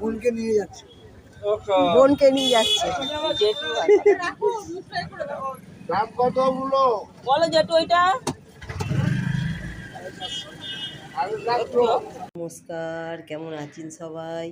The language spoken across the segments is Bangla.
বোনকে নিয়ে যাচ্ছে। বোনকে নিয়ে যাচ্ছে। দাম কত বলো? বলো জেঠু ওইটা। নমস্কার কেমন আছেন সবাই?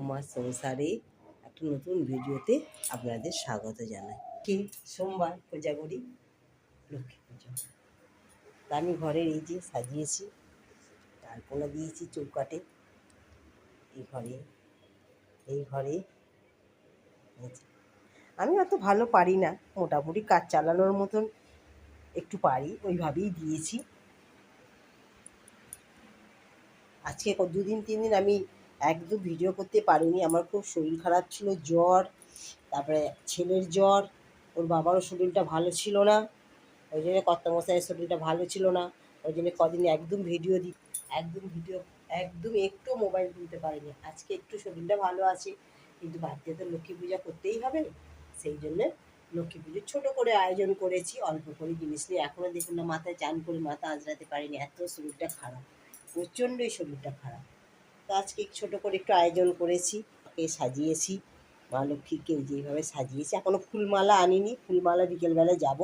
উমার সংসারে একটা নতুন ভিডিওতে আপনাদের স্বাগত জানাই। কি সোমবার পূজা করি লক্ষ্মী পুজো। তা আমি ঘরের এই যে সাজিয়েছি তারপরে দিয়েছি চৌকাটে এই ঘরে এই ঘরে। আমি অত ভালো পারি না, মোটামুটি কাজ চালানোর মতন একটু পারি, ওইভাবেই দিয়েছি। আজকে দুদিন তিন দিন আমি একদম ভিডিও করতে পারিনি, আমার খুব শরীর খারাপ ছিল, জ্বর, তারপরে ছেলের জ্বর, ওর বাবারও শরীরটা ভালো ছিল না, ওই জন্য কর্তামশাইয়ের শরীরটা ভালো ছিল না, ওই জন্য কদিন একদম ভিডিও দি, একদম ভিডিও একদম একটু মোবাইল তুলতে পারিনি। আজকে একটু শরীরটা ভালো আছে, কিন্তু বাড়িতে তো লক্ষ্মী পূজা করতেই হবে। সেই জন্যে লক্ষ্মী পুজো ছোটো করে আয়োজন করেছি, অল্প করে জিনিস নিয়ে। এখনও দেখুন না, মাথায় চান করে মাথা আঁচড়াতে পারিনি। এত শরীরটা খারাপ, প্রচণ্ডই শরীরটা খারাপ। তো আজকে ছোটো করে একটু আয়োজন করেছি ওকে সাজিয়েছি। মা লক্ষ্মীকে যেইভাবে সাজিয়েছি। এখনও ফুলমালা আনিনি। ফুলমালা বিকেলবেলায় যাব।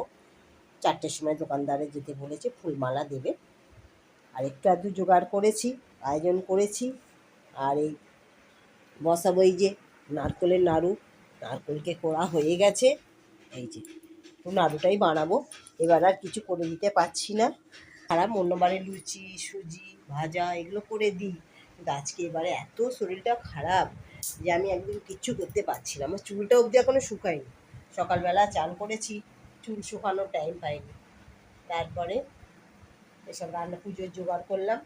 চারটের সময় দোকানদারে যেতে বলেছে, ফুলমালা দেবে। আর একটু আধটু জোগাড় করেছি। আয়োজন করেছি। আর এই বসাবো এই যে নারকলের নাড়ু। নারকলকে কোড়া হয়ে গেছে। এই যে তো নাড়ুটাই বানাবো। এবার আর কিছু করে দিতে পারছি না। খারাপ অন্যবারে লুচি, সুজি, ভাজা এগুলো করে দিই। কিন্তু আজকে এবারে এত শরীরটা খারাপ যে আমি একদম কিচ্ছু করতে পারছি না। আমার চুলটা অবধি এখনও শুকায়নি। সকালবেলা চান করেছি, চুল শুকানোর টাইম পাইনি। তারপরে এসব রান্না পুজোর জোগাড় করলাম।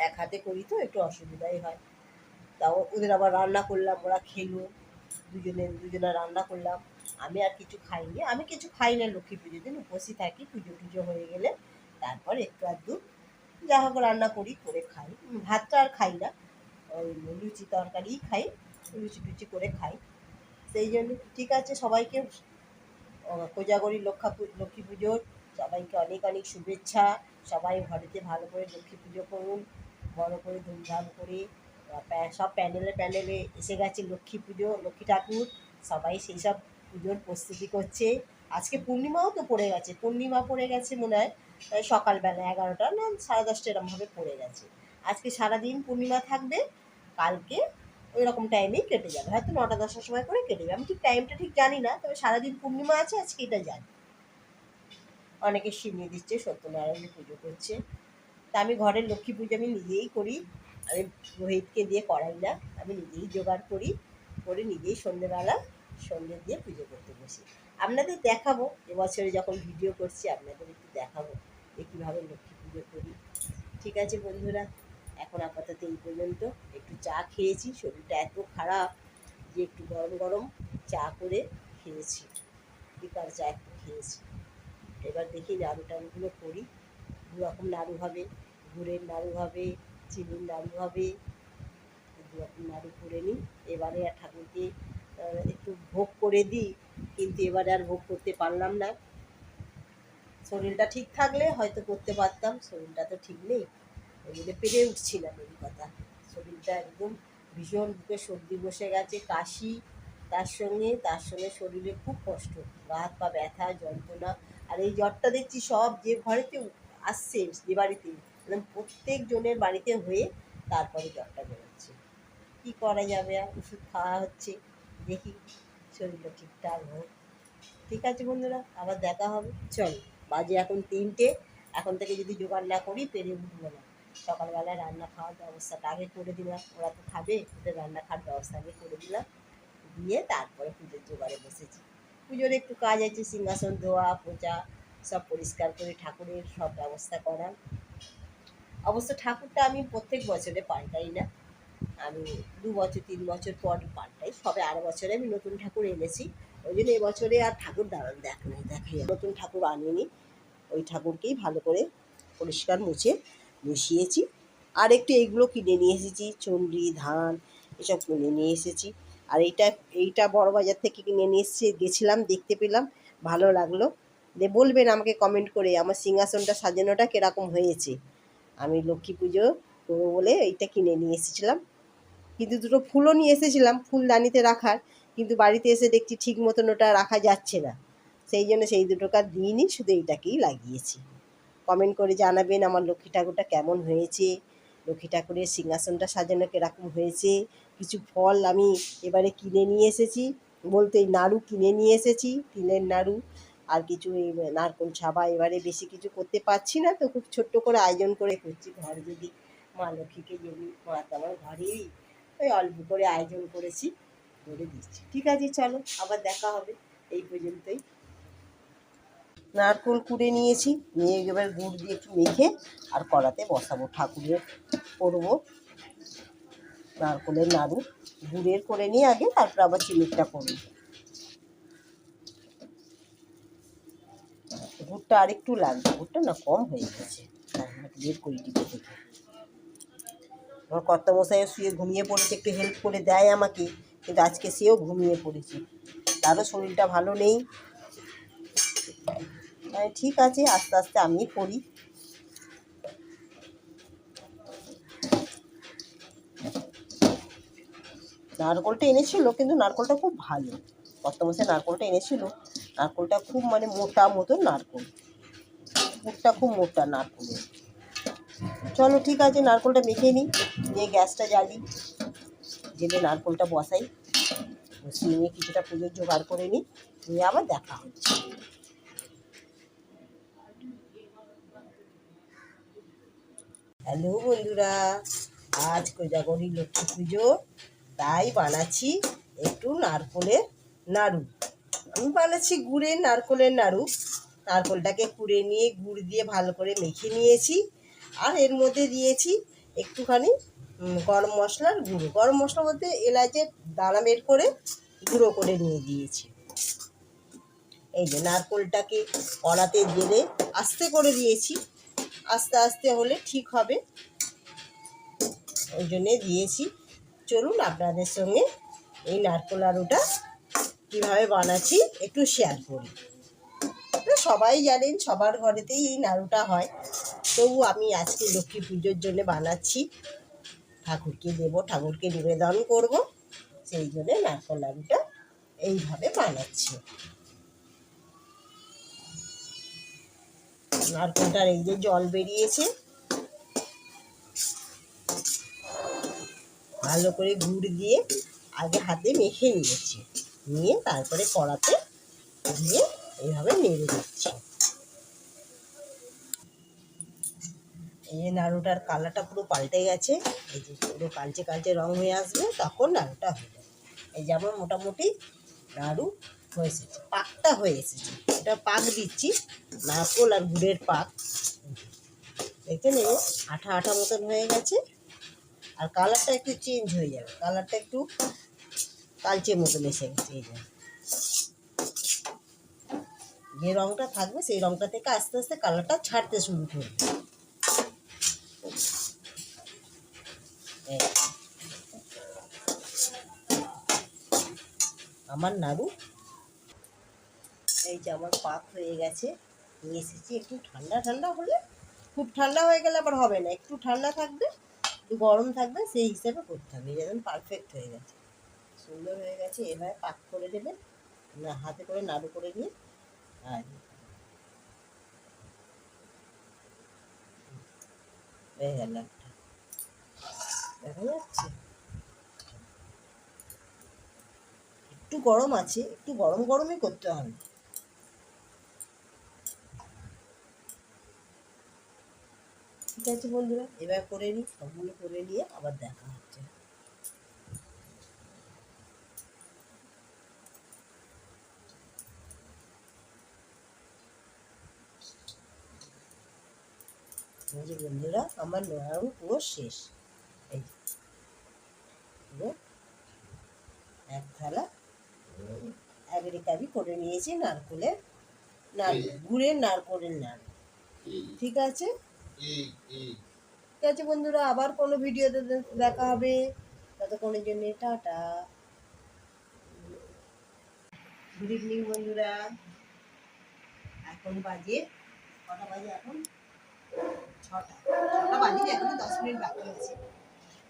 এক হাতে করি তো, একটু অসুবিধাই হয়। তাও ওদের আবার রান্না করলাম, ওরা খেলো। দুজনে দুজনে রান্না করলাম। আমি আর কিছু খাইনি। আমি কিছু খাই না লক্ষ্মী পুজোর দিন, উপসী থাকি, পুজো টুজো হয়ে গেলে। তারপর একটু আধটু যা হোক রান্না করি, করে খাই। ভাতটা আর খাই না। ওই লুচি তরকারিই খাই, লুচি টুচি করে খাই। সেই জন্য ঠিক আছে, সবাইকে কোজাগরি লক্ষা পু- লক্ষ্মী পুজোর সবাইকে অনেক অনেক শুভেচ্ছা। সবাই ঘরেতে ভালো করে লক্ষ্মী পুজো করুন। বড় করে ধুমধাম করে সব প্যান্ডেলে প্যান্ডেলে এসে গেছে লক্ষ্মী পুজো, লক্ষ্মী ঠাকুর। সবাই সেই সব পুজোর প্রস্তুতি করছে। আজকে পূর্ণিমাও তো পড়ে গেছে, পূর্ণিমা পড়ে গেছে মনে হয় সকালবেলা এগারোটা না, সাড়ে দশটা এরমভাবে পড়ে গেছে। আজকে সারাদিন পূর্ণিমা থাকবে, কালকে ওই রকম টাইমেই কেটে যাবে। হয়তো নটা, দশটার সময় করে কেটে যাবে। আমি ঠিক টাইমটা ঠিক জানি না, তবে সারাদিন পূর্ণিমা আছে, আজকে এটা জানি। অনেকে সিমিয়ে দিচ্ছে, সত্যনারায়ণের পুজো করছে। তা আমি ঘরের লক্ষ্মী পুজো আমি নিজেই করি। আমি রোহিতকে দিয়ে করাই না, আমি নিজেই জোগাড় করি, করে নিজেই সন্ধেবেলা সন্ধে দিয়ে পুজো করতে বসি। আপনাদের দেখাবো, এবছরে যখন ভিডিও করছি আপনাদের একটু দেখাবো যে কীভাবে লক্ষ্মী পুজো করি। ঠিক আছে বন্ধুরা, এখন আপাতত এই পর্যন্ত। একটু চা খেয়েছি, শরীরটা এত খারাপ যে একটু গরম গরম চা করে খেয়েছি। বিকাল চা একটু খেয়েছি। এবার দেখি নাড়ু টাড়ুগুলো করি দু রকম নাড়ু হবে। গুড়ের নাড়ু হবে চিনির নাড়ু হবে নাড়ু করে নিই। এবারে আর ঠাকুরকে একটু ভোগ করে দিই, কিন্তু এবারে আর ভোগ করতে পারলাম না। শরীরটা ঠিক থাকলে হয়তো করতে পারতাম, শরীরটা তো ঠিক নেই। জন্য পেরে উঠছিলাম এই কথা। শরীরটা একদম ভীষণ বুকে সর্দি বসে গেছে, কাশি, তার সঙ্গে তার সঙ্গে শরীরে খুব কষ্ট। হাত পা ব্যথা, যন্ত্রণা, আর এই জ্বরটা দেখছি সব যে ঘরেতে আসছে, যে বাড়িতে। একদম প্রত্যেক জনের বাড়িতে হয়ে তারপরে জ্বরটা বেরোচ্ছে। কী করা যাবে আর? ওষুধ খাওয়া হচ্ছে। দেখি শরীরটা ঠিকঠাক হোক। ঠিক আছে বন্ধুরা, আবার দেখা হবে। চল, বাজে এখন তিনটে। এখন থেকে যদি জোগাড় না করি পেরে উঠবো না। সকালবেলায় রান্না খাওয়ার ব্যবস্থাটা আগে করে দিলাম। ওরা তো খাবে, ওদের রান্না খাওয়ার ব্যবস্থা আগে করে দিলাম। দিয়ে তারপরে পুজোর জোগাড়ে বসেছি। পুজোর একটু কাজ আছে, সিংহাসন ধোয়া পোচা সব পরিষ্কার করে ঠাকুরের সব ব্যবস্থা করা অবশ্য ঠাকুরটা আমি প্রত্যেক বছরে পাল্টাই না? আমি দু বছর, তিন বছর পর পাল্টাই সবে আর বছরে আমি নতুন ঠাকুর এনেছি। ওই জন্য এবছরে আর ঠাকুর দাঁড়ান দেখ নাই দেখাই নতুন ঠাকুর আনিনি, ওই ঠাকুরকেই ভালো করে পরিষ্কার মুছে বসিয়েছি। আর একটু এইগুলো কিনে নিয়ে এসেছি চন্ডি ধান, এসব কিনে নিয়ে এসেছি। আর এইটা এইটা বড় বাজার থেকে কিনে নিয়ে এসেছি, গেছিলাম, দেখতে পেলাম, ভালো লাগল। দে বলবেন আমাকে কমেন্ট করে, আমার সিংহাসনটা সাজানোটা কীরকম হয়েছে। আমি লক্ষ্মী পুজো করব বলে এইটা কিনে নিয়ে এসেছিলাম। কিন্তু দুটো ফুলও নিয়ে এসেছিলাম ফুলদানিতে রাখার। কিন্তু বাড়িতে এসে দেখছি ঠিক মতন ওটা রাখা যাচ্ছে না। সেই জন্য সেই দুটোকে আর দিইনি, শুধু এইটাকেই লাগিয়েছি। কমেন্ট করে জানাবেন আমার লক্ষ্মী ঠাকুরটা কেমন হয়েছে। লক্ষ্মী ঠাকুরের সিংহাসনটা সাজানো কীরকম হয়েছে। কিছু ফল আমি এবারে কিনে নিয়ে এসেছি। বলতে নাড়ু কিনে নিয়ে এসেছি, তিলের নাড়ু। আর কিছু নারকোল ছাবা এবারে বেশি কিছু করতে পারছি না, তো খুব ছোট্ট করে আয়োজন করে করছি। ঘর যদি মা লক্ষ্মীকে যদি আমার ঘরেই, ওই অল্প করে আয়োজন করেছি, করে দিচ্ছি। ঠিক আছে, চলো, আবার দেখা হবে। এই পর্যন্তই। নারকোল কুড়ে নিয়েছি, নিয়ে এবার গুড় দিয়ে একটু মেখে আর কড়াতে বসাবো। ঠাকুরের করব নারকোলের নাড়ু। গুড়ের করে নিয়ে আগে তারপর আবার চিনিটা করব। গুড়টা আরেকটু লাগবে। গুড়টা না কম হয়ে গেছে। একটু বের করি টিপে থেকে আমার কর্তামশাইও শুয়ে ঘুমিয়ে পড়েছে, একটু হেল্প করে দেয় আমাকে। কিন্তু আজকে সেও ঘুমিয়ে পড়েছে। তারও শরীরটা ভালো নেই। ঠিক আছে, আস্তে আস্তে আমি করি। নারকোলটা এনেছিল, কিন্তু নারকোলটা খুব ভালো। কর্তামশাই নারকোলটা এনেছিল। নারকোলটা খুব মানে মোটা মতো নারকোল। মুখটা খুব মোটা নারকোলের। চলো ঠিক আছে, নারকোলটা মেখে নিই, দিয়ে গ্যাসটা জ্বালি। জেলে নারকোলটা বসাই। বসিয়ে নিয়ে কিছুটা পুজোর জোগাড় করে নিই, নিয়ে আবার দেখা হচ্ছে। হ্যালো বন্ধুরা, আজ কোজাগরি লক্ষ্মী পুজো। তাই বানাচ্ছি একটু নারকোলের নাড়ু। আমি বানাচ্ছি গুড়ের নারকোলের নাড়ু। নারকোলটাকে কুড়ে নিয়ে গুড় দিয়ে ভালো করে মেখে নিয়েছি। আর এর মধ্যে দিয়েছি একটুখানি গরম মশলার গুঁড়ো। গরম মশলা বলতে এলাচের দানা বের করে গুঁড়ো করে নিয়ে দিয়েছি। এই যে নারকোলটাকে কড়াতে জেলে আস্তে করে দিয়েছি। আস্তে আস্তে হলে ঠিক হবে। ওই জন্যে দিয়েছি। চলুন আপনাদের সঙ্গে এই নারকোল নাড়ুটা কীভাবে বানাচ্ছি একটু শেয়ার করি। সবাই জানেন, সবার ঘরেতেই এই নাড়ুটা হয়। তবু আমি আজকে লক্ষ্মী পুজোর জন্য বানাচ্ছি। ঠাকুরকে দেবো, ঠাকুরকে নিবেদন করব। সেই জন্যে নারকোল নাড়ুটা এইভাবে বানাচ্ছি। নারকোলটার এই যে জল বেরিয়েছে। ভালো করে গুড় দিয়ে আগে হাতে মেখে নিয়েছি। নিয়ে তারপরে কড়াতে দিয়ে এইভাবে নেড়ে দিচ্ছি। এই নাড়ুটার কালারটা পুরো পাল্টে গেছে। এই যে পুরো কালচে কালচে রং হয়ে আসবে, তখন নাড়ুটা যাবে এই যে আমার মোটামুটি নাড়ু হয়ে এসেছে, পাকটা হয়ে এসেছে। এটা পাক দিচ্ছি, নারকোল আর গুড়ের পাক। এই যে আঠা আঠা মতন হয়ে গেছে। আর কালারটা একটু চেঞ্জ হয়ে যাবে। কালারটা একটু কালচে মতন এসে গেছে এই যে। যে রংটা থাকবে, সেই রংটা থেকে আস্তে আস্তে কালারটা ছাড়তে শুরু করবে। আমার নাড়ু। এই যে আমার পাক হয়ে গেছে, নিয়ে এসেছি একটু ঠান্ডা ঠান্ডা হলে। খুব ঠান্ডা হয়ে গেলে আবার হবে না, একটু ঠান্ডা থাকবে, একটু গরম থাকবে, সেই হিসেবে করতে হবে যেমন পারফেক্ট হয়ে গেছে। সুন্দর হয়ে গেছে এভাবে পাক করে দেবেন না, হাতে করে নাড়ু করে নিয়ে আর হয়ে গেল একটা দেখা যাচ্ছে? একটু গরম আছে, একটু গরম গরমই করতে হবে। ঠিক আছে বন্ধুরা, এবার করে নিই, সবগুলো করে নিয়ে আবার দেখা হচ্ছে। এই যে বন্ধুরা আমার নাড়ু পুরো শেষ। এই পুরো এক থালা এক রেকাবি করে নিয়েছি নারকোলের নাড়ু গুড়ের নারকোলের নাড়ু ঠিক আছে? ঠিক আছে বন্ধুরা আবার কোনো ভিডিওতে দেখা হবে। ততক্ষণের জন্য টাটা। গুড ইভিনিং বন্ধুরা। এখন বাজে কটা বাজে এখন? ছটা ছটা বাজে, এখনও দশ মিনিট বাকি আছে।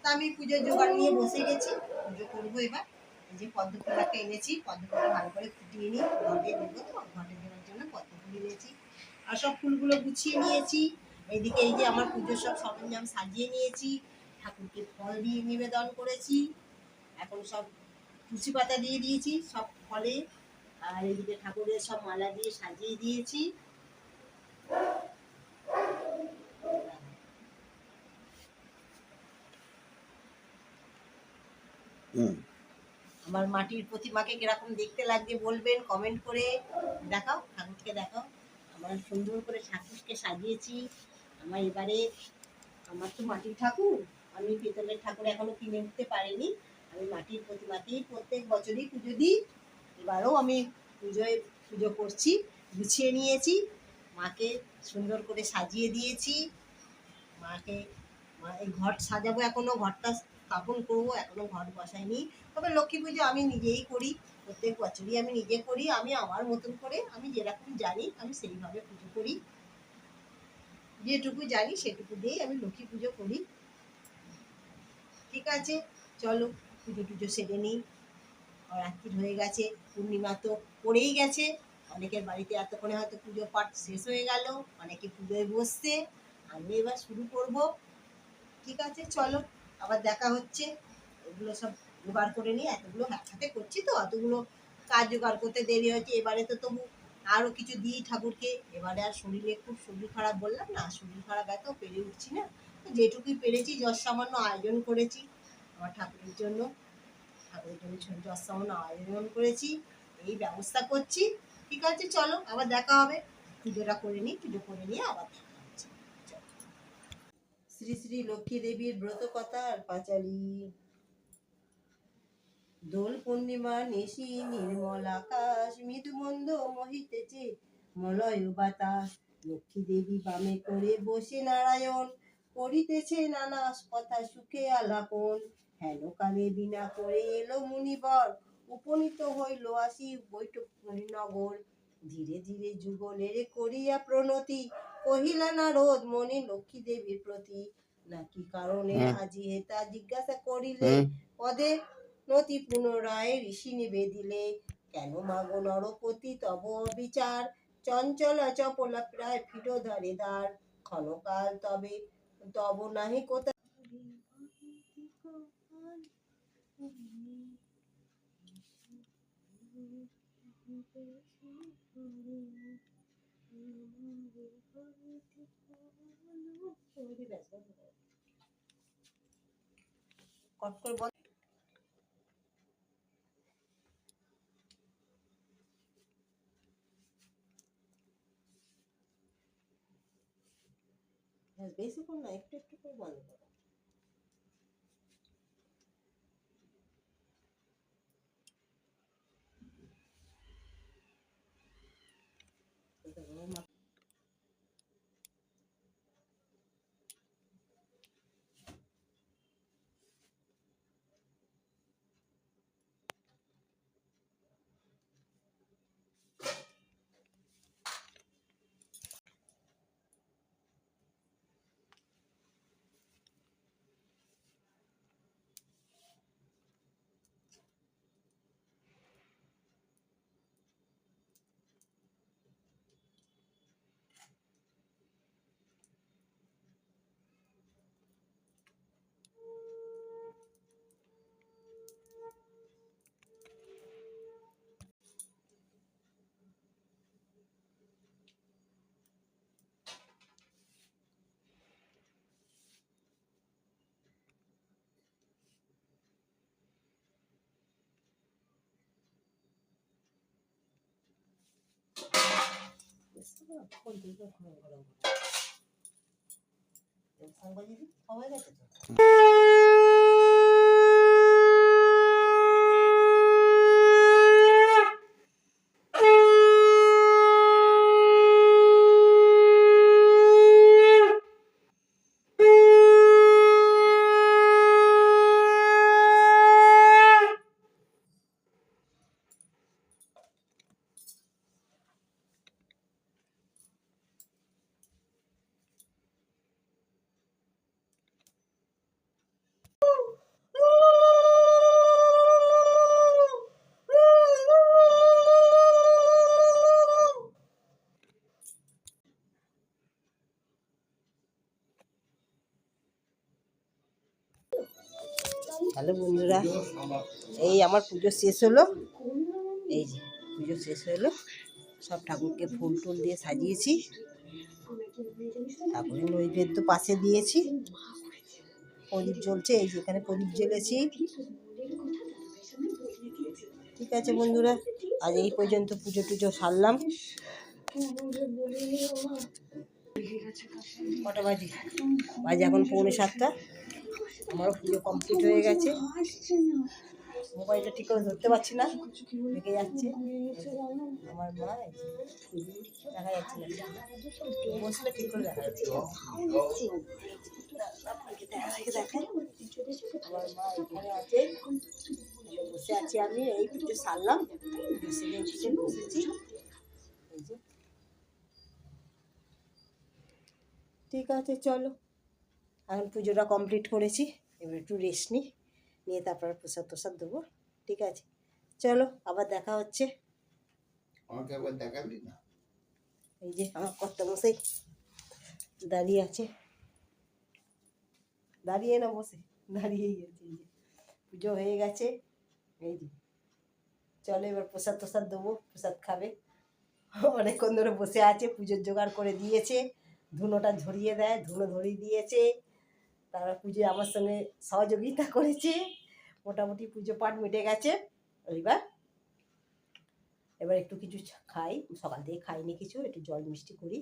তা আমি পুজোর জোগাড় নিয়ে বসে গেছি, পুজো করব এবার। এই যে পদ্ম ফুলটা এনেছি পদ্ম ফুলটা ভালো করে ফুটিয়ে নিই, ঘটে দেবো তো, ঘটে দেওয়ার জন্য পদ্ম ফুল এনেছি। আর সব ফুলগুলো গুছিয়ে নিয়েছি। এইদিকে এই যে আমার পুজোর সব সরঞ্জাম সাজিয়ে নিয়েছি, ঠাকুরকে ফল দিয়ে নিবেদন করেছি। এখন সব তুলসী পাতা দিয়ে দিয়েছি, সব ফলে। আর এদিকে ঠাকুরের সব মালা দিয়ে সাজিয়ে দিয়েছি। আমার মাটির প্রতিমাকে কীরকম দেখতে লাগছে বলবেন কমেন্ট করে দেখাও, ঠাকুরকে দেখাও। আমার সুন্দর করে ঠাকুরকে সাজিয়েছি। আমার এবারে, আমার তো মাটির ঠাকুর, আমি পিতলের ঠাকুর এখনও কিনে উঠতে পারিনি। আমি মাটির প্রতিমাকেই প্রত্যেক বছরই পুজো দিই। এবারও আমি পুজোয় পুজো করছি, গুছিয়ে নিয়েছি। মাকে সুন্দর করে সাজিয়ে দিয়েছি। মাকে এই ঘর সাজাবো এখনও, ঘরটা স্থাপন করব, এখনও ঘর বসাইনি। তবে লক্ষ্মী পুজো আমি নিজেই করি, প্রত্যেক বছরই আমি নিজে করি, আমি আমার মতন করে, আমি যেরকম জানি আমি সেইভাবে পুজো করি। যেটুকু জানি সেটুকু দিয়েই আমি লক্ষ্মী পুজো করি। ঠিক আছে, চলো পুজো টুজো সেরে নিই। রাত্রি হয়ে গেছে, পূর্ণিমা তো পড়েই গেছে। অনেকের বাড়িতে এতক্ষণে হয়তো পুজো পাঠ শেষ হয়ে গেল, অনেকে পুজোয় বসছে। আমি এবার শুরু করব। ঠিক আছে, চলো। আবার দেখা হচ্ছে। এগুলো সব জোগাড় করে নিই এতগুলো একসাথে করছি তো, অতগুলো কাজ জোগাড় করতে দেরি হয়েছে। এবারে তো তবু আরও কিছু দিই ঠাকুরকে। এবারে আর শরীরে খুব শরীর খারাপ বললাম না, শরীর খারাপ এত পেরে উঠছি না। যেটুকুই পেরেছি, যশ সামান্য আয়োজন করেছি। আমার ঠাকুরের জন্য ঠাকুরের জন্য যশ সামান্য আয়োজন করেছি। এই ব্যবস্থা করছি। ঠিক আছে, চলো, আবার দেখা হবে। পুজোটা করে নিই, পুজো করে নিয়ে আবার দেখা। শ্রী শ্রী লক্ষ্মী দেবীর ব্রত কথা আর পাঁচালী। দোল পূর্ণিমা নিশি নির্মল আকাশ মৃদু মন্দ মহিতেছে মলয় বাতাস। লক্ষ্মী দেবী বামে করে বসে নারায়ণ, করিতেছে নানা কথা সুখে আলাপন। হেন কালে বিনা করে এলো মুনিবর, উপনীত হইল আসি বৈঠক নগর। ধীরে ধীরে যুগলের করিয়া প্রণতি কহিলা না রোদ মনে লক্ষ্মী দেবীর প্রতি। নাকি কারণে হুম। আজি হেতা জিজ্ঞাসা করিলে? পদে নতি পুনরায় ঋষি নিবেদিলে। কেন মাগো নরপতি তব বিচার চঞ্চলা চপলা প্রায় ফিটো ধরে দ্বার। ক্ষণকাল তবে তব নাহি কোথা কট করে বল। হ্যাঁ, বেশিক্ষণ না একটু একটু করে বন্ধ করো। সাংবাদিক গেছে তো হ্যালো বন্ধুরা, এই আমার পুজো শেষ হলো। এই যে পুজো শেষ হলো, সব ঠাকুরকে ফুল টুল দিয়ে সাজিয়েছি। তারপরে নৈবেদ্য পাশে দিয়েছি। প্রদীপ জ্বলছে, এই যে এখানে প্রদীপ জ্বলেছি। ঠিক আছে বন্ধুরা, আজ এই পর্যন্ত পুজো টুজো সারলাম। কটা বাজে? বাজে এখন পৌনে সাতটা। আমারও পুজো কমপ্লিট হয়ে গেছে। মোবাইলটা ঠিক করে ধরতে পারছি না রেখে যাচ্ছে। আমার মা দেখা যাচ্ছে বসলে ঠিক করে দেখা যাচ্ছে। দেখা দেখে বসে আছি আমি, এই সারলাম। ঠিক আছে, চলো। এখন পুজোটা কমপ্লিট করেছি। এবার একটু রেস্ট নিই নিয়ে তারপর প্রসাদ প্রসাদ দেবো ঠিক আছে? চলো আবার দেখা হচ্ছে। আমাকে একবার দেখাবি না? এই যে আমার কর্তা মশাই দাঁড়িয়ে আছে। দাঁড়িয়ে না বসে দাঁড়িয়েই আছে এই যে। পুজো হয়ে গেছে এই যে। চলো এবার প্রসাদ প্রসাদ দেবো প্রসাদ খাবে। অনেকক্ষণ ধরে বসে আছে পুজোর জোগাড় করে দিয়েছে ধুনোটা ধরিয়ে দেয় ধুনো ধরিয়ে দিয়েছে। তারা পুজোয় আমার সঙ্গে সহযোগিতা করেছে। মোটামুটি পুজো পাঠ মিটে গেছে। এইবার, এবার একটু কিছু খাই। সকাল থেকে খাইনি কিছু, একটু জল মিষ্টি করি।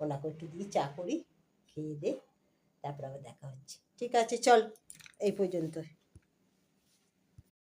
ওনাকে একটু দিই চা করি, খেয়ে দে, তারপর আবার দেখা হচ্ছে। ঠিক আছে, চল, এই পর্যন্ত